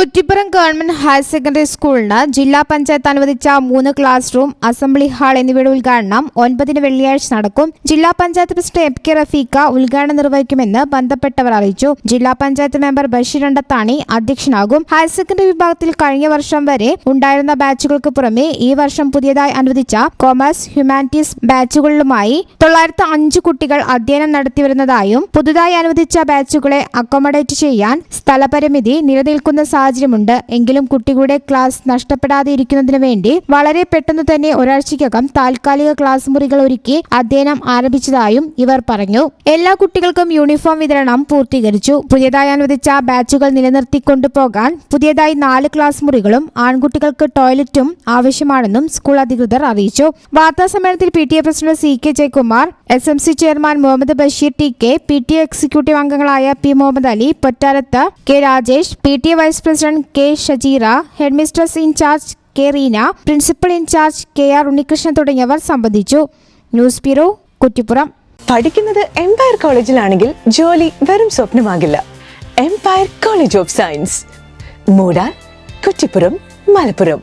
Kuttippuram government higher secondary സ്കൂളിന് ജില്ലാ പഞ്ചായത്ത് അനുവദിച്ച മൂന്ന് ക്ലാസ് റൂം അസംബ്ലി ഹാൾ എന്നിവയുടെ ഉദ്ഘാടനം ഒൻപതിന് വെള്ളിയാഴ്ച നടക്കും. ജില്ലാ panchayat president M K Rafeekha ഉദ്ഘാടനം നിർവഹിക്കുമെന്ന് ബന്ധപ്പെട്ടവർ അറിയിച്ചു. ജില്ലാ പഞ്ചായത്ത് മെമ്പർ ബഷീർ അണ്ടത്താണി അധ്യക്ഷനാകും. ഹയർ സെക്കൻഡറി വിഭാഗത്തിൽ കഴിഞ്ഞ വർഷം വരെ ഉണ്ടായിരുന്ന ബാച്ചുകൾക്ക് പുറമെ ഈ വർഷം പുതിയതായി അനുവദിച്ച കോമേഴ്സ് ഹ്യൂമാനിറ്റീസ് ബാച്ചുകളിലുമായി തൊള്ളായിരത്തി അഞ്ച് കുട്ടികൾ അധ്യയനം നടത്തിവരുന്നതായും പുതുതായി അനുവദിച്ച ബാച്ചുകളെ അക്കോമഡേറ്റ് ചെയ്യാൻ സ്ഥലപരിമിതി നിലനിൽക്കുന്ന സാഹചര്യമുണ്ട്. എങ്കിലും കുട്ടികളുടെ ക്ലാസ് നഷ്ടപ്പെടാതെ ഇരിക്കുന്നതിനു വേണ്ടി വളരെ പെട്ടെന്ന് തന്നെ ഒരാഴ്ചയ്ക്കകം താൽക്കാലിക ക്ലാസ് മുറികൾ ഒരുക്കി അധ്യയനം ആരംഭിച്ചതായും ഇവർ പറഞ്ഞു. എല്ലാ കുട്ടികൾക്കും യൂണിഫോം വിതരണം പൂർത്തീകരിച്ചു. പുതിയതായി അനുവദിച്ച ബാച്ചുകൾ നിലനിർത്തിക്കൊണ്ടു പോകാൻ പുതിയതായി നാല് ക്ലാസ് മുറികളും ആൺകുട്ടികൾക്ക് ടോയ്ലറ്റും ആവശ്യമാണെന്നും സ്കൂൾ അധികൃതർ അറിയിച്ചു. വാർത്താസമ്മേളനത്തിൽ P T A president C K Jayakumar S M C chairman Muhammad Basheer T K P T executive അംഗങ്ങളായ P Muhammad Ali Pottarath K Rajesh P T vice president K Shajeera headmistress incharge K Reena principal incharge K R Unnikrishnan തുടങ്ങിയവർ സംബന്ധിച്ചു. News bureau Kuttippuram. പഠിക്കുന്നത് Empire കോളേജിലാണെങ്കിൽ ജോലി വെറും സ്വപ്നമാകില്ല. Empire college of science മൂടാൻ കുറ്റിപ്പുറം മലപ്പുറം.